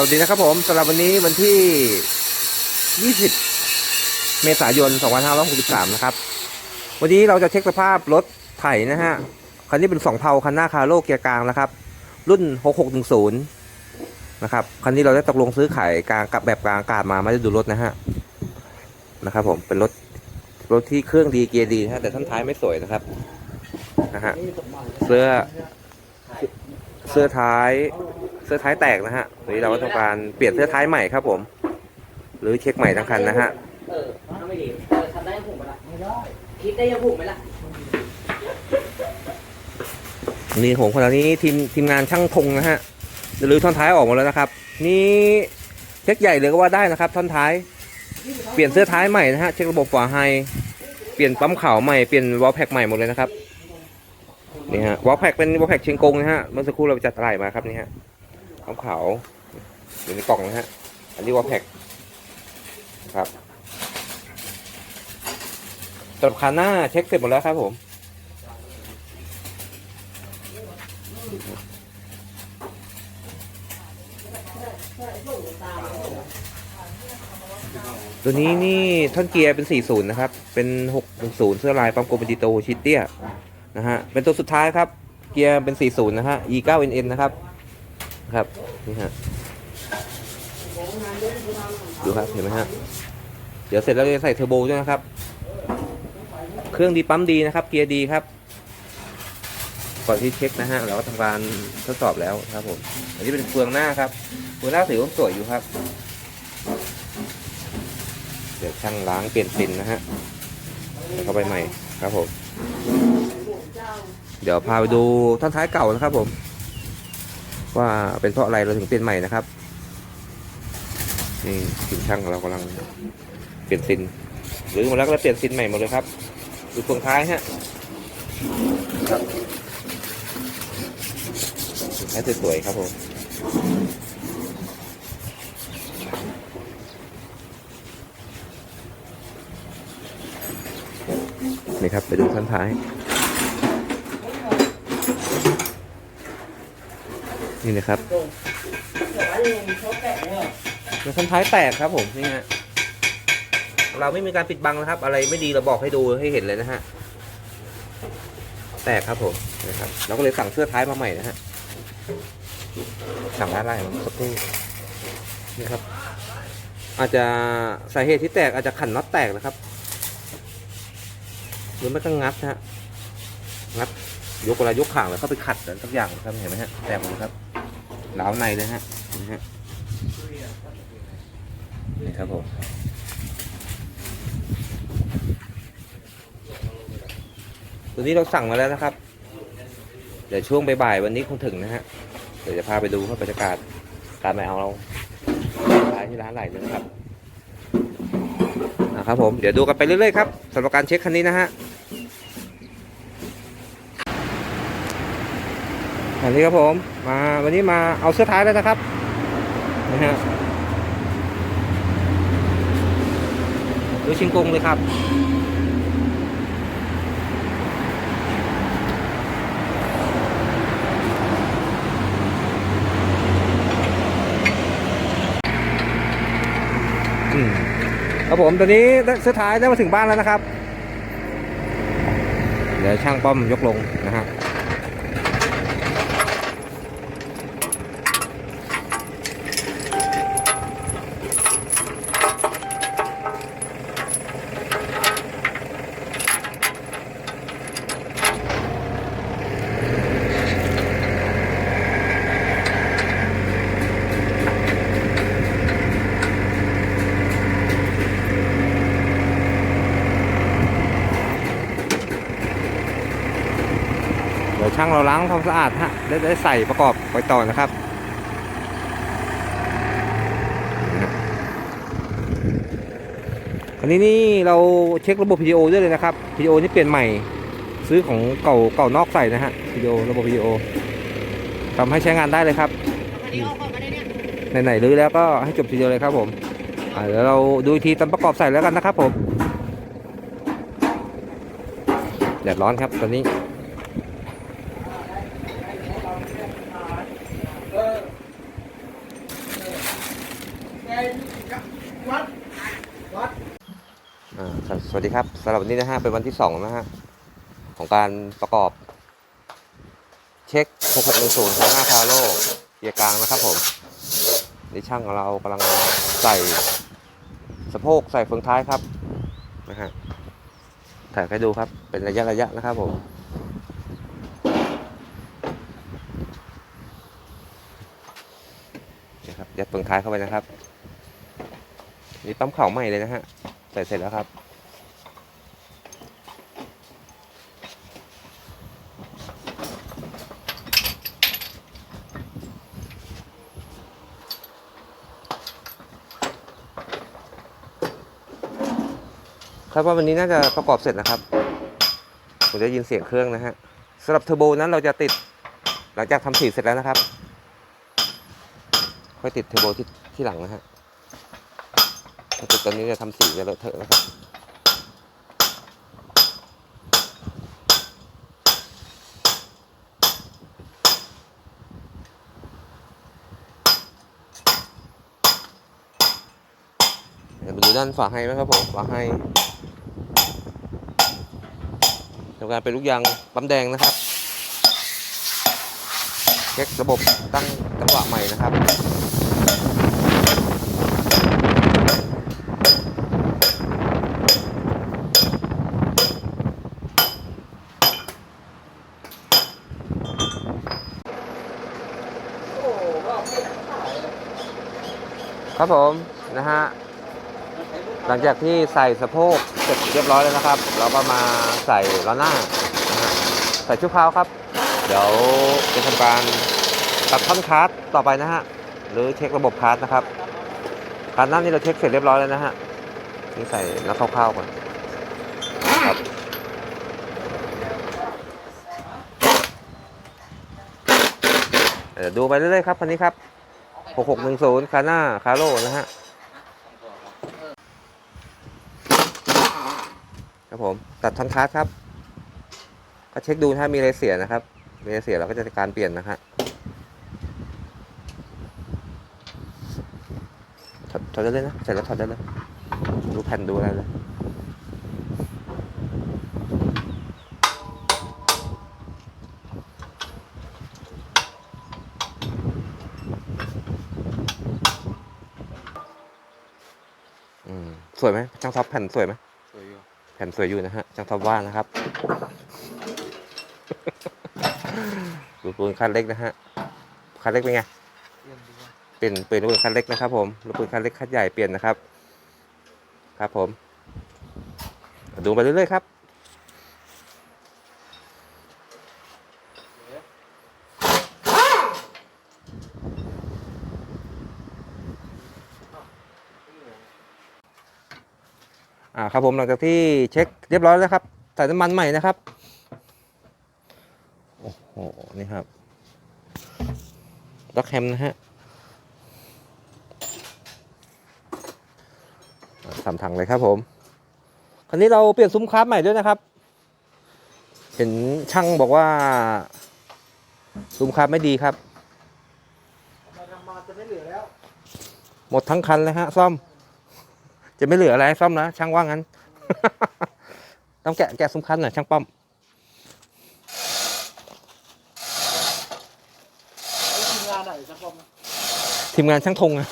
สวัสดีนะครับผมสำหรับวันนี้วันที่ 20 เมษายน 2563 นะครับ วันนี้เราจะเช็คสภาพรถไถนะฮะ คันนี้เป็นสองเพาคันหน้าคาโลเกียร์กลางนะครับ รุ่น 6610 นะครับ คันนี้เราได้ตกลงซื้อขายกลางกับแบบกลางอากาศมาไม่ได้ดูรถนะฮะ นะครับผม เป็นรถรถที่เครื่องดีเกียร์ดีนะฮะ แต่ท่านท้ายไม่สวยนะครับ นะฮะ เสื้อ เสื้อท้าย เสื้อท้ายแตกนะฮะวันนี้เราก็ทำการเปลี่ยนเสื้อท้ายใหม่ครับผม หรือเช็คใหม่ทั้งคันนะฮะ เออถ้าไม่ดีเออทำได้ยังผูกไหมล่ะไม่ได้คิดได้ยังผูกไหมล่ะนี่ผมคนนี้ทีมทีมงานช่างธงนะฮะหรือท่อนท้ายออกหมดแล้วนะครับ นี่เช็คใหญ่เลยก็ว่าได้นะครับ ท่อนท้าย เปลี่ยนเสื้อท้ายใหม่นะฮะเช็คระบบฝาไฮเปลี่ยนปั๊มขาวใหม่เปลี่ยนวอลแพ็กใหม่หมดเลยนะครับนี่ฮะวอลแพ็กเป็นวอลแพ็กเชียงกงนะฮะเมื่อสักครู่เราจัดตลาดมาครับนี่ฮะ ปั๊มขาวอยู่ในกล่องนะฮะ อันนี้วอลแพ็กครับสำหรับคันหน้าเช็คเสร็จหมดแล้วครับผมตัวนี้นี่ท่อนเกียร์เป็น 40 นะครับ เป็น 610 เสื้อลายปั๊มโกลดิโตชิตเตียนะฮะ เป็นตัวสุดท้ายครับ เกียร์เป็น 40 นะฮะ E9NN นะครับ ครับนี่ฮะดูครับเห็นไหมฮะเดี๋ยวเสร็จแล้วจะใส่เทอร์โบด้วยนะครับ เครื่องดีปั๊มดีนะครับ เกียร์ดีครับ ก่อนที่เช็คนะฮะเราก็ทำการทดสอบแล้วครับผม อันนี้เป็นเฟืองหน้าครับเฟืองหน้าถือว่าสวยอยู่ครับ เดี๋ยวช่างล้างเปลี่ยนฟินนะฮะแล้วเข้าไปใหม่ครับผม เดี๋ยวพาไปดูท่อนท้ายเก่านะครับผม ว่าเป็นเพราะอะไรเราถึงเปลี่ยนใหม่นะครับนี่ทีมช่างเรากำลังเปลี่ยนซินหรือมาแล้วก็เปลี่ยนซินใหม่หมดเลยครับดูพวงท้ายฮะครับท้ายสวยๆครับผมนี่ครับไปดูท่อนท้าย นี่นะครับแล้วท่อนท้ายแตกครับผมนี่ฮะเราไม่มีการปิดบังนะครับ อะไรไม่ดีเราบอกให้ดูให้เห็นเลยนะฮะแตกครับผมนะครับเราก็เลยสั่งเสื้อท้ายมาใหม่นะฮะสั่งอะไรมาสักครู่นี่ครับ อาจจะสาเหตุที่แตกอาจจะขันน็อตแตกนะครับหรือไม่ก็งัดนะฮะงัดยกเวลายกข่างแล้วเขาไปขัดอะไรสักอย่างครับเห็นไหมฮะแตกหมดเลยครับ ล้าวในเลยฮะนี่ฮะนี่ครับผมตัวนี้เราสั่งมาแล้วนะครับ เดี๋ยวช่วงบ่ายๆวันนี้คงถึงนะฮะ เดี๋ยวจะพาไปดูครับบรรยากาศการไปเอาเราร้านที่ร้านไหลเลยนะครับนะครับผม เดี๋ยวดูกันไปเรื่อยๆครับสำหรับการเช็คคันนี้นะฮะันนี้ครับผม มาวันนี้มาเอาเสื้อท้ายแล้วนะครับนะฮะดูชิงกงเลยครับอืมครับผมตอนนี้เสื้อท้ายได้มาถึงบ้านแล้วนะครับ เดี๋ยวช่างป้อมยกลงนะฮะ ช่างเราล้างทำความสะอาดฮะได้ได้ใส่ประกอบไปต่อนะครับคันนี้นี่เราเช็คระบบ PDO ด้วยเลยนะครับ PDO นี่เปลี่ยนใหม่ ซื้อของเก่าเก่านอกใส่นะฮะ PDO ระบบ PDO ทำให้ใช้งานได้เลยครับอันนี้ออกก่อนมาได้เนี่ยไหนๆรื้อแล้วก็ให้จบทีเดียวเลยครับผมอ่าเดี๋ยวเราดูอีกทีตอนประกอบใส่แล้วกันนะครับผมแดดร้อนครับตอนนี้ วัดวัด อ่า สวัสดีครับสำหรับวันนี้นะฮะเป็นวันที่สองนะฮะของการประกอบ เช็ค6610ของหน้าคาโรเกียร์กลางนะครับผมนี่ช่างของเรากำลังใส่สะโพกใส่เฟืองท้ายครับนะฮะถ่ายให้ดูครับเป็นระยะระยะนะครับผมนี่ครับยัดเฟืองท้ายเข้าไปนะครับนี่ปั๊มเข่าใหม่เลยนะฮะ ใส่เสร็จแล้วครับคาดว่าวันนี้น่าจะประกอบเสร็จนะครับ ผมจะยินเสียงเครื่องนะฮะสำหรับเทอร์โบนั้นเราจะติดหลังจากทำสีเสร็จแล้วนะครับ ค่อยติดเทอร์โบที่ที่หลังนะฮะ ถ้าติดตอนนี้จะทำสีจะเลอะเทอะนะครับเดี๋ยวมาดูด้านฝาให้ไหมครับผมฝาให้ทำการเป็นลูกยางปั๊มแดงนะครับเช็คระบบตั้งจังหวะใหม่นะครับ โอ้โหก็ไม่ได้ขาย ครับผมนะฮะหลังจากที่ใส่สะโพกเสร็จเรียบร้อยแล้วนะครับ เราก็มาใส่ล้อหน้านะฮะใส่ชุดเพราครับ เดี๋ยวจะทำการตัดท่อนคาร์ดต่อไปนะฮะหรือเช็คระบบคาร์ดนะครับคาร์ดหน้านี่เราเช็คเสร็จเรียบร้อยแล้วนะฮะนี่ใส่แล้วคร่าวๆก่อนครับเดี๋ยวดูไปเรื่อยๆครับคันนี้ครับ 6610คาน่าคาโร่นะฮะครับผมตัดทันคัสครับ ก็เช็คดูถ้ามีอะไรเสียนะครับ มีอะไรเสียเราก็จะการเปลี่ยนนะฮะถอดได้เลยนะเสร็จแล้วถอดได้เลยดูแผ่นดูอะไรเลย วยไหมช่างท็อปแผ่นสวยไหมสวยอยู่แผ่นสวยอยู่นะฮะช่างท็อปว่านะครับดูปืนคันเล็กนะฮะคันเล็กเป็นไงเยี่ยมดีว่ะเปลี่ยนเปลี่ยนลูกปืนคันเล็กนะครับ ผมลูกปืนคันเล็กคันใหญ่เปลี่ยนนะครับ ครับผม ดูไปเรื่อยๆครับ อ่าครับผมหลังจากที่เช็คเรียบร้อยแล้วครับใส่น้ำมันใหม่นะครับโอ้โหนี่ครับด็อกแฮมนะฮะสามถังเลยครับผม คราวนี้เราเปลี่ยนซุ้มคราฟใหม่ด้วยนะครับ เห็นช่างบอกว่า ซุ้มคราฟไม่ดีครับหมดทั้งคันเลยฮะซ่อม จะไม่เหลืออะไรให้ซ่อมนะช่างว่างั้น ต้องแกะแกะซุ้มคันหน่อยช่างป้อมไอ้ทีมงานไหนสักคนทีมงานช่างธงอะ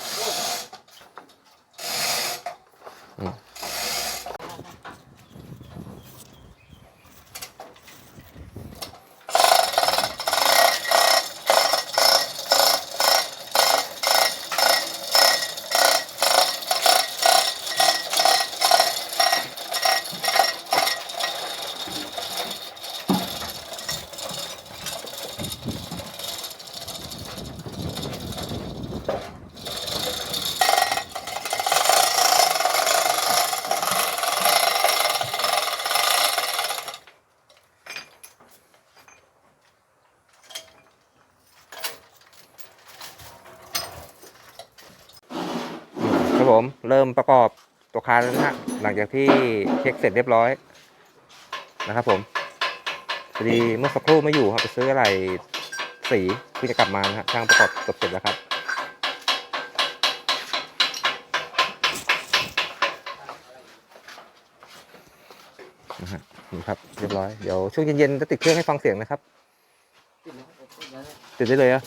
านนะฮะหลังจากที่เช็คเสร็จเรียบร้อยนะครับผมพอดีเมื่อสักครู่ไม่อยู่ครับไปซื้ออะไรสีเพื่อจะกลับมานะฮะช่างประกอบจบเสร็จแล้วครับนะฮะนี่ครับเรียบร้อยเดี๋ยวช่วงเย็นๆจะติดเครื่องให้ฟังเสียงนะครับติดได้เลยอะ